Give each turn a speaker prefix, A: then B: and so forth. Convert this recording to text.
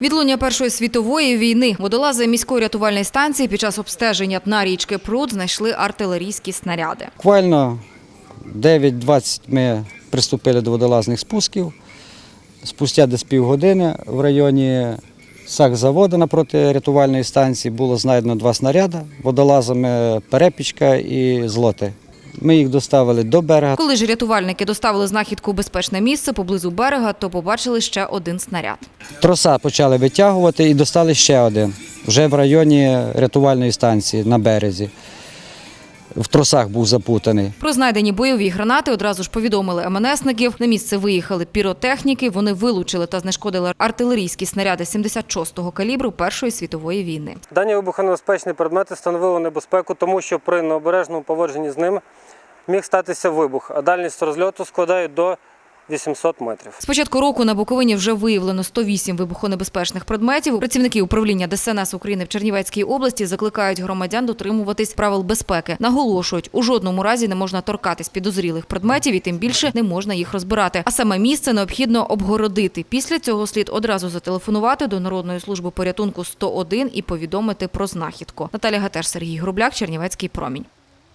A: Відлуння Першої світової війни водолази міської рятувальної станції під час обстеження дна річки Пруд знайшли артилерійські снаряди.
B: Буквально 9.20 ми приступили до водолазних спусків. Спустя десь півгодини в районі сахзаводу напроти рятувальної станції було знайдено два снаряди водолазами перепічка і злоти. Ми їх доставили до берега.
A: Коли ж рятувальники доставили знахідку у безпечне місце поблизу берега, то побачили ще один снаряд.
B: Троса почали витягувати і достали ще один вже в районі рятувальної станції на березі. В тросах був запутаний.
A: Про знайдені бойові гранати одразу ж повідомили МНСників. На місце виїхали піротехніки. Вони вилучили та знешкодили артилерійські снаряди 76-го калібру Першої світової війни.
C: Дані вибухонебезпечні предмети становили небезпеку, тому що при необережному поводженні з ними міг статися вибух, а дальність розльоту складає до 800 метрів.
A: З початку року на Буковині вже виявлено 108 вибухонебезпечних предметів. Працівники управління ДСНС України в Чернівецькій області закликають громадян дотримуватись правил безпеки. Наголошують, у жодному разі не можна торкатись підозрілих предметів і тим більше не можна їх розбирати. А саме місце необхідно обгородити. Після цього слід одразу зателефонувати до Народної служби порятунку 101 і повідомити про знахідку. Наталя Гатеш, Сергій Грубляк, Чернівецький промінь.